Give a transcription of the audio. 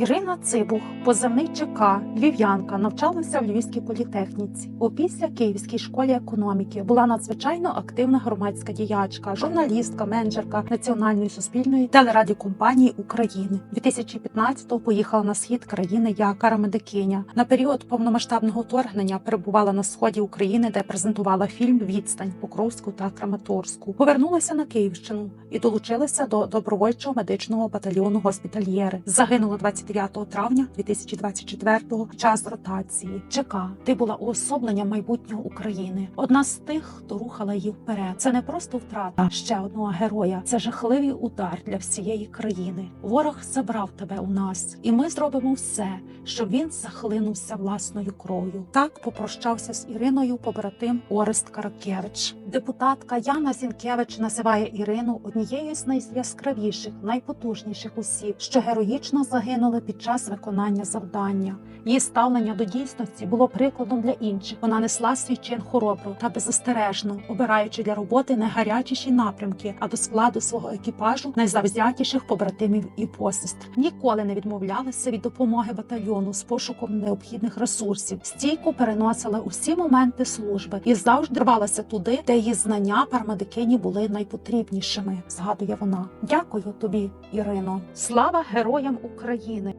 Ірина Цибух, позивний ЧК, львів'янка, навчалася в Львівській політехніці. Опісля Київській школі економіки була надзвичайно активна громадська діячка, журналістка, менеджерка національної суспільної телерадіокомпанії України. 2015-го поїхала на схід країни як карамедикиня. На період повномасштабного вторгнення перебувала на сході України, де презентувала фільм Відстань Покровську та Краматорську. Повернулася на Київщину і долучилася до добровольчого медичного батальйону госпітальєри. Загинула 29 травня 2024-го в час ротації. ЧК, ти була уособленням майбутнього України. Одна з тих, хто рухала її вперед. Це не просто втрата ще одного героя. Це жахливий удар для всієї країни. Ворог забрав тебе у нас, і ми зробимо все, щоб він захлинувся власною кров'ю. Так попрощався з Іриною побратим Орест Каракевич. Депутатка Яна Зінкевич називає Ірину однією з найяскравіших, найпотужніших осіб, що героїчно загинули під час виконання завдання. Її ставлення до дійсності було прикладом для інших. Вона несла свій чин хоробро та беззастережно, обираючи для роботи найгарячіші напрямки, а до складу свого екіпажу найзавзятіших побратимів і посестр. Ніколи не відмовлялася від допомоги батальйону з пошуком необхідних ресурсів. Стійко переносила усі моменти служби і завжди рвалася туди, де її знання парамедикині були найпотрібнішими. Згадує вона. Дякую тобі, Ірино. Слава героям України!